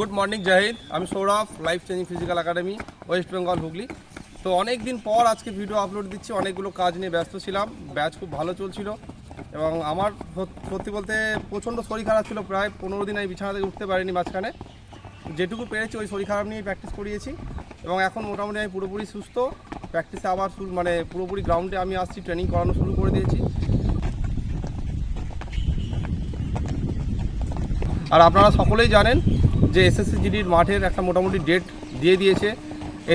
Good morning Zahid আমি Sourav life changing physical academy West Bengal Hooghly তো অনেক দিন পর আজকে ভিডিও আপলোড দিচ্ছি, অনেকগুলো কাজ নিয়ে ব্যস্ত ছিলাম। ব্যাচ খুব ভালো চলছিল এবং আমার সত- সত্যি বলতে প্রচণ্ড শরীর খারাপ ছিল, প্রায় পনেরো দিন আমি বিছানা থেকে উঠতে পারিনি মাঝখানে। যেটুকু পেরেছি ওই শরীর খারাপ নিয়েই প্র্যাকটিস করিয়েছি এবং এখন মোটামুটি আমি পুরোপুরি সুস্থ। প্র্যাকটিসে আবার মানে পুরোপুরি গ্রাউন্ডে আমি আসছি ট্রেনিং করানো শুরু করে দিয়েছি। আর আপনারা সকলেই জানেন যে এসএসসি জিডির মাঠের একটা মোটামুটি ডেট দিয়ে দিয়েছে।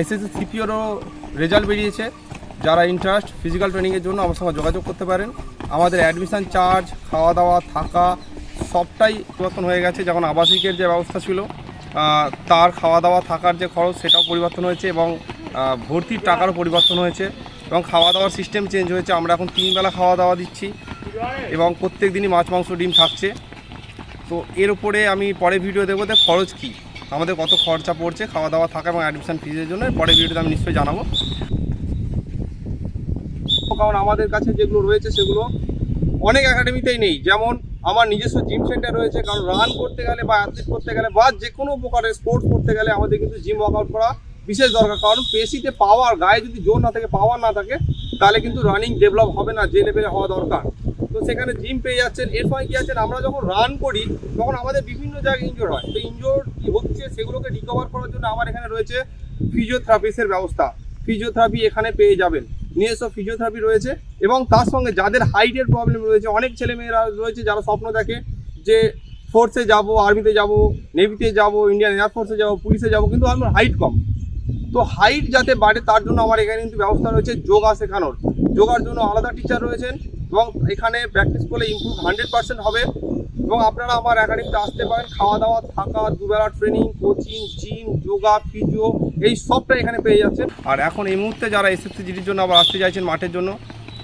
এসএসসি সিপিওরও রেজাল্ট বেরিয়েছে। যারা ইন্টারেস্ট ফিজিক্যাল ট্রেনিংয়ের জন্য আমার সঙ্গে যোগাযোগ করতে পারেন। আমাদের অ্যাডমিশন চার্জ খাওয়া দাওয়া থাকা, সবটাই পরিবর্তন হয়ে গেছে। যেমন আবাসিকের যে ব্যবস্থা ছিল তার খাওয়া দাওয়া থাকার যে খরচ, সেটাও পরিবর্তন হয়েছে এবং ভর্তির টাকারও পরিবর্তন হয়েছে এবং খাওয়া দাওয়ার সিস্টেম চেঞ্জ হয়েছে। আমরা এখন তিনবেলা খাওয়া দাওয়া দিচ্ছি এবং প্রত্যেক দিনই মাছ, মাংস, ডিম থাকছে। তো এর উপরে আমি পরে ভিডিও দেবো যে খরচ কী। আমাদের কত খরচা পড়ছে, খাওয়া দাওয়া থাকা এবং অ্যাডমিশান ফিজের জন্য, পরে ভিডিওতে আমি নিশ্চয়ই জানাব। কারণ আমাদের কাছে যেগুলো রয়েছে সেগুলো অনেক একাডেমিতেই নেই। যেমন আমার নিজস্ব জিম সেন্টার রয়েছে, কারণ রান করতে গেলে বা অ্যাথলিট করতে গেলে বা যে কোনো প্রকারের স্পোর্টস করতে গেলে আমাদের কিন্তু জিম ওয়ার্কআউট করা বিশেষ দরকার। কারণ পেশিতে পাওয়ার গায়ে যদি জোর না থাকে পাওয়ার না থাকে, তাহলে কিন্তু রানিং ডেভেলপ হবে না, যে লেভেলে হওয়া দরকার। তো সেখানে জিম পেয়ে যাচ্ছেন এর ফলে কি আছেন আমরা যখন রান করি, তখন আমাদের বিভিন্ন জায়গায় ইনজোর হয়। তো ইনজোর কি হচ্ছে, সেগুলোকে রিকভার করার জন্য আমার এখানে রয়েছে ফিজিওথেরাপিস্টের ব্যবস্থা। ফিজিওথেরাপি এখানে পেয়ে যাবেন। নিজস্ব ফিজিওথেরাপি রয়েছে এবং তার সঙ্গে যাদের হাইটের প্রবলেম রয়েছে, অনেক ছেলেমেয়েরা রয়েছে যারা স্বপ্ন দেখে যে ফোর্সে যাব আর্মিতে যাব নেভিতে যাব ইন্ডিয়ান এয়ারফোর্সে যাব পুলিশে যাব, কিন্তু আমার হাইট কম। তো হাইট যাতে বাড়ে তার জন্য আমার এখানে কিন্তু ব্যবস্থা রয়েছে যোগা শেখানোর। যোগার জন্য আলাদা টিচার রয়েছেন। এবং এখানে প্র্যাকটিস করলে ইমপ্রুভ হান্ড্রেড পার্সেন্ট হবে। এবং আপনারা আমার একাডেমিতে আসতে পারেন। খাওয়া দাওয়া থাকা, দুবেলা training coaching gym yoga physio এই সবটা এখানে পেয়ে যাচ্ছেন। আর এখন এই মুহূর্তে যারা এসএসসি জিডির জন্য আবার আসতে চাইছেন মাঠের জন্য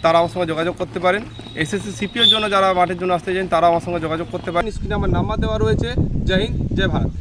তারা আমার সঙ্গে যোগাযোগ করতে পারেন। এসএসসি সিপিওর জন্য যারা মাঠের জন্য আসতে চান তারা আমার সঙ্গে যোগাযোগ করতে পারেন। স্ক্রিনে আমার নাম্বার দেওয়া রয়েছে। জয় হিন্দ, জয় ভারত।